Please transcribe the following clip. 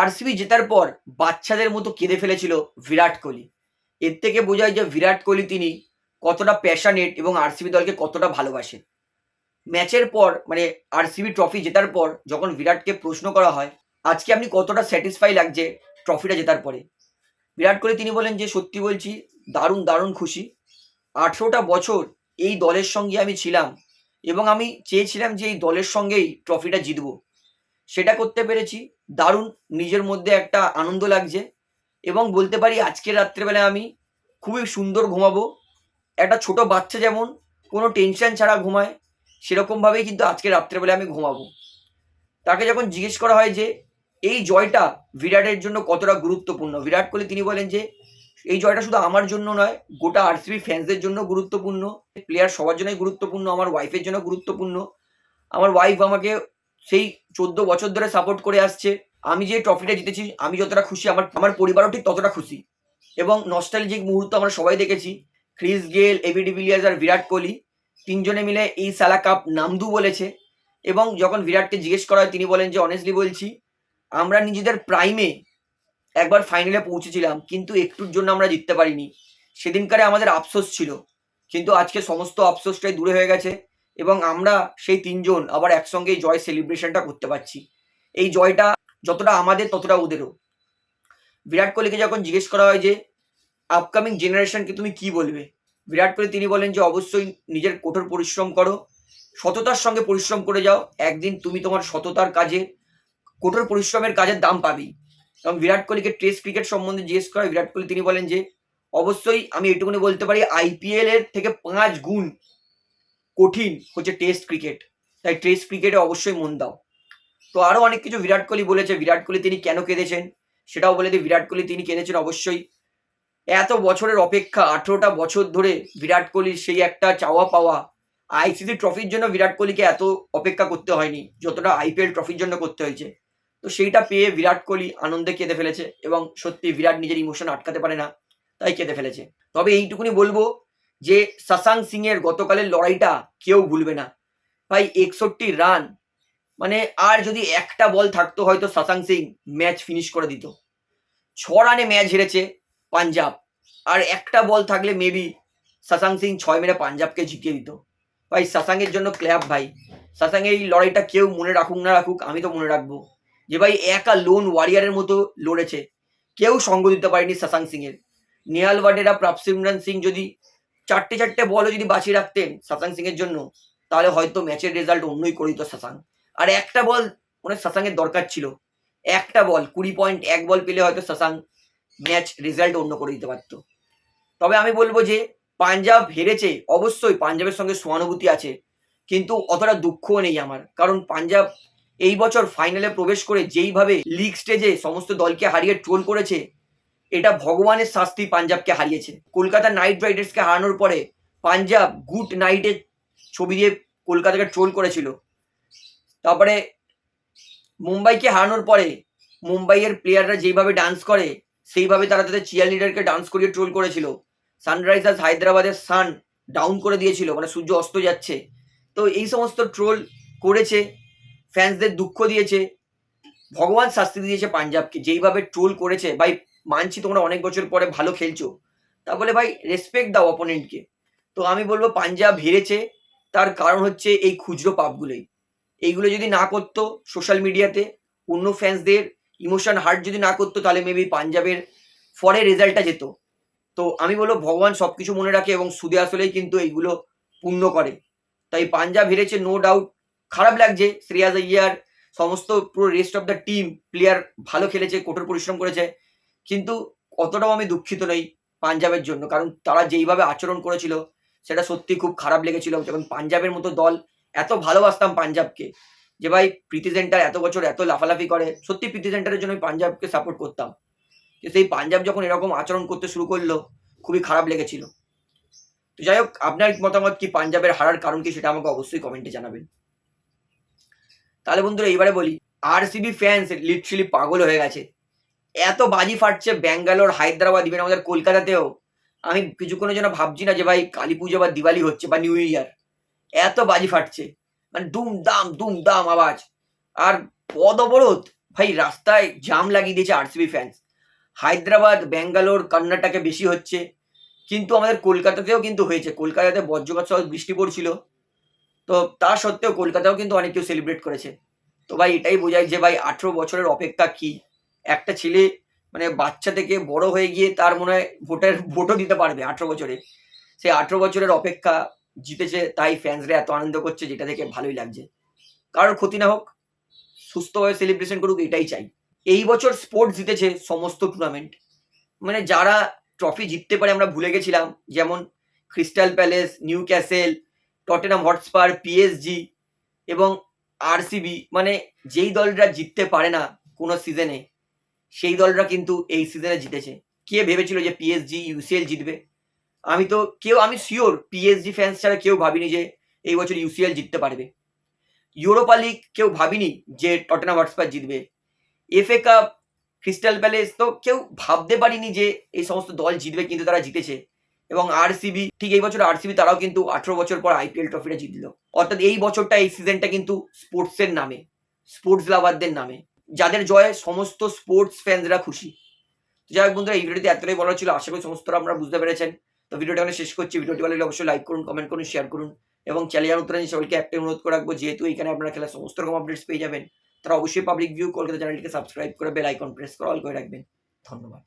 RCB জেতার পর বাচ্চাদের মতো কেঁদে ফেলেছিল বিরাট কোহলি। এর থেকে বোঝায় যে বিরাট কোহলি তিনি কতটা প্যাশানেট এবং আরসিবি দলকে কতটা ভালোবাসে। ম্যাচের পর মানে আরসিবি ট্রফি জেতার পর যখন বিরাটকে প্রশ্ন করা হয়, আজকে আপনি কতটা স্যাটিসফাই লাগছে ট্রফিটা জেতার পরে? বিরাট কোহলি তিনি বলেন যে, সত্যি বলছি, দারুণ দারুণ খুশি। আঠেরোটা বছর এই দলের সঙ্গে আমি ছিলাম এবং আমি চেয়েছিলাম যে এই দলের সঙ্গেই ট্রফিটা জিতবো। সেটা করতে পেরেছি। দারুণ, নিজের মধ্যে একটা আনন্দ লাগছে। এবং বলতে পারি আজকের রাত্রেবেলায় আমি খুবই সুন্দর ঘুমাবো। একটা ছোট বাচ্চা যেমন, কোনো টেনশন ছাড়া ঘুমায়, সেরকমভাবেই কিন্তু আজকে রাত্রেবেলায় আমি ঘুমাবো। তাকে যখন জিজ্ঞেস করা হয় যে, এই জয়টা বিরাটের জন্য কতটা গুরুত্বপূর্ণ? বিরাট কোহলি তিনি বলেন যে, এই জয়টা শুধু আমার জন্য নয়, গোটা আরসিবি ফ্যান্সদের জন্য গুরুত্বপূর্ণ। প্লেয়ার সবার জন্যই গুরুত্বপূর্ণ, আমার ওয়াইফের জন্য গুরুত্বপূর্ণ। আমার ওয়াইফ আমাকে সেই চোদ্দ বছর ধরে সাপোর্ট করে আসছে। আমি যে ট্রফিটা জিতেছি, আমি যতটা খুশি, আমার আমার পরিবারও ঠিক ততটা খুশি। এবং নস্টালজিক মুহূর্ত আমরা সবাই দেখেছি। ক্রিস গেল এবি আর বিরাট কোহলি তিনজনে মিলে এই সালা কাপ নামদু বলেছে। এবং যখন বিরাটকে জিজ্ঞেস করা হয়, তিনি বলেন যে অনেস্টলি বলছি, আমরা নিজেদের প্রাইমে একবার ফাইনালে পৌঁছেছিলাম, কিন্তু একটুর জন্য আমরা জিততে পারিনি। সেদিনকারে আমাদের আফসোস ছিল, কিন্তু আজকে সমস্ত আফসোসটাই দূরে হয়ে গেছে। এবং আমরা সেই তিনজন আবার একসঙ্গে জয় সেলিব্রেশনটা করতে পারছি। এই জয়টা যতটা আমাদের, ততটা ওদেরও। বিরাট কোহলিকে যখন জিজ্ঞেস করা হয় যে আপকামিং জেনারেশনকে তুমি কি বলবে? বিরাট কোহলি তিনি বলেন যে, অবশ্যই নিজের কঠোর পরিশ্রম করো। সততার সঙ্গে পরিশ্রম করে যাও। একদিন তুমি তোমার সততার কাজে, কঠোর পরিশ্রমের কাজের দাম পাবেই। এবং বিরাট কোহলিকে টেস্ট ক্রিকেট সম্বন্ধে জিজ্ঞেস করা বিরাট কোহলি তিনি বলেন যে, অবশ্যই আমি এটুকুনি বলতে পারি আইপিএল এর থেকে পাঁচ গুণ কঠিন হচ্ছে টেস্ট ক্রিকেট তাই টেস্ট ক্রিকেটে অবশ্যই মন দাও। তো আরও অনেক কিছু বিরাট কোহলি বলেছে। বিরাট কোহলি তিনি কেন কেঁদেছেন? সেটাও বলে দিই বিরাট কোহলি তিনি কেঁদেছেন অবশ্যই। এত বছরের অপেক্ষা, আঠেরোটা বছর ধরে বিরাট কোহলির সেই একটা চাওয়া পাওয়া আইসিসি ট্রফির জন্য বিরাট কোহলিকে এত অপেক্ষা করতে হয়নি, যতটা আইপিএল ট্রফির জন্য করতে হয়েছে। তো সেইটা পেয়ে বিরাট কোহলি আনন্দে কেঁদে ফেলেছে এবং সত্যি বিরাট নিজের ইমোশন আটকাতে পারে না, তাই কেঁদে ফেলেছে। তবে এইটুকুনি বলব যে শশাঙ্ক সিং এর গতকালের লড়াইটা কেউ ভুলবে না। ভাই, একষট্টি রান। মানে আর যদি একটা বল থাকতো, হয়তো শশাঙ্ক সিং ম্যাচ ফিনিশ করে দিত। ছ রানে ম্যাচ হেরেছে পাঞ্জাব। আর একটা বল থাকলে মেবি শশাঙ্ক সিং ছয় মেরে পাঞ্জাবকে জিতিয়ে দিত। ভাই শশাঙ্কের জন্য ক্ল্যাব ভাই। শশাঙ্ক এই লড়াইটা কেউ মনে রাখুক না রাখুক, আমি তো মনে রাখব। যে ভাই, একা লোন ওয়ারিয়ারের মতো লড়েছে। কেউ সঙ্গ দিতে পারেনি শশাঙ্ক সিং এর নিহাল ওয়াডেরা প্রাপসিমরান সিং যদি চারটে চারটে বলও যদি বাঁচিয়ে রাখতেন শশাঙ্ক সিং এর জন্য, তাহলে হয়তো ম্যাচের রেজাল্ট অন্যই করে দিত শশাঙ্ক আর একটা বল মানে শশাঙ্কের দরকার ছিল। একটা বল, কুড়ি পয়েন্ট এক বল পেলে হয়তো শশাঙ্ক ম্যাচ রেজাল্ট অন্য করে দিতে পারতো। তবে আমি বলব যে, পাঞ্জাব হেরেছে, অবশ্যই পাঞ্জাবের সঙ্গে সহানুভূতি আছে, কিন্তু অতটা দুঃখও নেই আমার। কারণ পাঞ্জাব এই বছর ফাইনালে প্রবেশ করে যেইভাবে লিগ স্টেজে সমস্ত দলকে হারিয়ে ট্রোল করেছে এটা ভগবানের শাস্তি পাঞ্জাবকে হারিয়েছে। কলকাতা নাইট রাইডার্সকে হারানোর পরে পাঞ্জাব গুড নাইটের ছবি দিয়ে কলকাতাকে ট্রোল করেছিল। তারপরে মুম্বাইকে হারানোর পরে মুম্বাইয়ের প্লেয়াররা যেইভাবে ডান্স করে, সেইভাবে তারা তাদের চিয়ার লিডারকে ডান্স করিয়ে ট্রোল করেছিল। সানরাইজার্স হায়দ্রাবাদের সান ডাউন করে দিয়েছিল মানে সূর্য অস্ত যাচ্ছে। তো এই সমস্ত ট্রোল করেছে ফ্যান্সদের দুঃখ দিয়েছে, ভগবান শাস্তি দিয়েছে পাঞ্জাবকে। যেইভাবে ট্রোল করেছে ভাই মানছি তোমরা অনেক বছর পরে ভালো খেলছো। তা বলে ভাই রেসপেক্ট দাও অপোনেন্টকে তো আমি বলব, পাঞ্জাব হেরেছে, তার কারণ হচ্ছে এই খুচরো পাপগুলোই। এইগুলো যদি না করতো সোশ্যাল মিডিয়াতে অন্য ফ্যান্সদের ইমোশন হার্ট যদি না করতো, তাহলে মেবি পাঞ্জাবের ফরে রেজাল্টটা যেত। তো আমি বলব, ভগবান সব কিছু মনে রাখে এবং সুদে আসলেই কিন্তু এইগুলো পূর্ণ করে। তাই পাঞ্জাব হেরেছে নো ডাউট খারাপ লাগছে, শ্রেয়াস ইয়ার সমস্ত পুরো rest of the team player ভালো খেলেছে, কঠোর পরিশ্রম করেছে। কিন্তু অতটাও আমি দুঃখিত নই পাঞ্জাবের জন্য, কারণ তারা যেইভাবে আচরণ করেছিল, সেটা সত্যি খুব খারাপ লেগেছিল। যখন পাঞ্জাবের মতো দল এত ভালোবাসতাম পাঞ্জাবকে, যে ভাই প্রীতি সেন্টার এত বছর এত লাফালাফি করে সত্যি প্রীতি সেন্টারের জন্য আমি পাঞ্জাবকে সাপোর্ট করতাম। যে সেই পাঞ্জাব যখন এরকম আচরণ করতে শুরু করল, খুবই খারাপ লেগেছিল। তো যাই হোক, আপনার মতামত কি পাঞ্জাবের হারার কারণ কি সেটা আমাকে অবশ্যই কমেন্টে জানাবেন। তাহলে বন্ধুরা, এইবারে বলি আরসিবি ফ্যান্স লিটারালি পাগল হয়ে গেছে। এত বাজি ফাটছে ব্যাঙ্গালোর, হায়দ্রাবাদ ইভেন আমাদের কলকাতাতেও। আমি কিছুক্ষণের জন্য ভাবছি না যে ভাই কালী পুজো বা দিওয়ালি হচ্ছে বা নিউ ইয়ার এত বাজি ফাটছে। মানে দুম দাম দুম দাম আওয়াজ। আর পদ অবরোধ। ভাই, রাস্তায় জাম লাগিয়ে দিয়েছে আরসিবি ফ্যান্স হায়দ্রাবাদ, ব্যাঙ্গালোর, কর্ণাটকে বেশি হচ্ছে। কিন্তু আমাদের কলকাতাতেও কিন্তু হয়েছে। কলকাতাতে বজ্রপাত সহ বৃষ্টি পড়ছিল। তো তা সত্ত্বেও কলকাতাও কিন্তু অনেক কেউ সেলিব্রেট করেছে। তো ভাই, এটাই বোঝায় যে ভাই, আঠেরো বছরের অপেক্ষা কি? একটা ছেলে মানে বাচ্চা থেকে বড় হয়ে গিয়ে তার মনে হয় ভোটের ভোটও দিতে পারবে আঠেরো বছরে। সেই আঠেরো বছরের অপেক্ষা জিতেছে, তাই ফ্যান্সরা এত আনন্দ করছে, যেটা দেখে ভালোই লাগছে। কারোর ক্ষতি না হোক সুস্থভাবে সেলিব্রেশন করুক, এটাই চাই। এই বছর স্পোর্টস জিতেছে সমস্ত টুর্নামেন্ট মানে যারা ট্রফি জিততে পারে, আমরা ভুলে গেছিলাম, যেমন Crystal Palace Newcastle Tottenham Hotspur PSG এবং আরসিবি মানে যেই দলরা জিততে পারে না কোনো সিজনে সেই দলরা কিন্তু এই সিজনে জিতেছে। কে ভেবেছিল যে পিএসজি ইউসিএল জিতবে? আমি তো কেউ, আমি শিওর পিএসজি ফ্যান্স ছাড়া কেউ ভাবিনি যে এই বছর ইউসিএল জিততে পারবে। ইউরোপা লিগ কেউ ভাবিনি যে টটেনাম হটস্পার জিতবে। এফএ কাপ ক্রিস্টাল প্যালেস তো কেউ ভাবতে পারিনি যে এই সমস্ত দল জিতবে কিন্তু তারা জিতেছে। এবং আরসিবি ঠিক এই বছর আরসিবি তারাও কিন্তু আঠেরো বছর পর আইপিএল ট্রফিটা জিতলো। অর্থাৎ এই বছরটা এই সিজনটা কিন্তু স্পোর্টসের নামে স্পোর্টস লাভারদের নামে। যাদের জয়ে সমস্ত স্পোর্টস ফ্যানরা খুশি। যাই হোক বন্ধুরা, এই ভিডিওতে এতটাই বলা ছিল। আশা করি সমস্তরা আপনারা বুঝতে পেরেছেন। তো ভিডিওটা এখানে শেষ করছি। ভিডিওটি ভালো লাগলে অবশ্যই লাইক করুন কমেন্ট করুন শেয়ার করুন এবং চ্যানেল নতুন সবাইকে একটাই অনুরোধ করে রাখব, যেহেতু এখানে আপনারা খেলার সমস্ত রকম আপডেটস পেয়ে যাবেন, তারা অবশ্যই পাবলিক ভিউ কলকাতা চ্যানেলটিকে সাবস্ক্রাইব করে বেল আইকন প্রেস করে অল করে রাখবেন। ধন্যবাদ।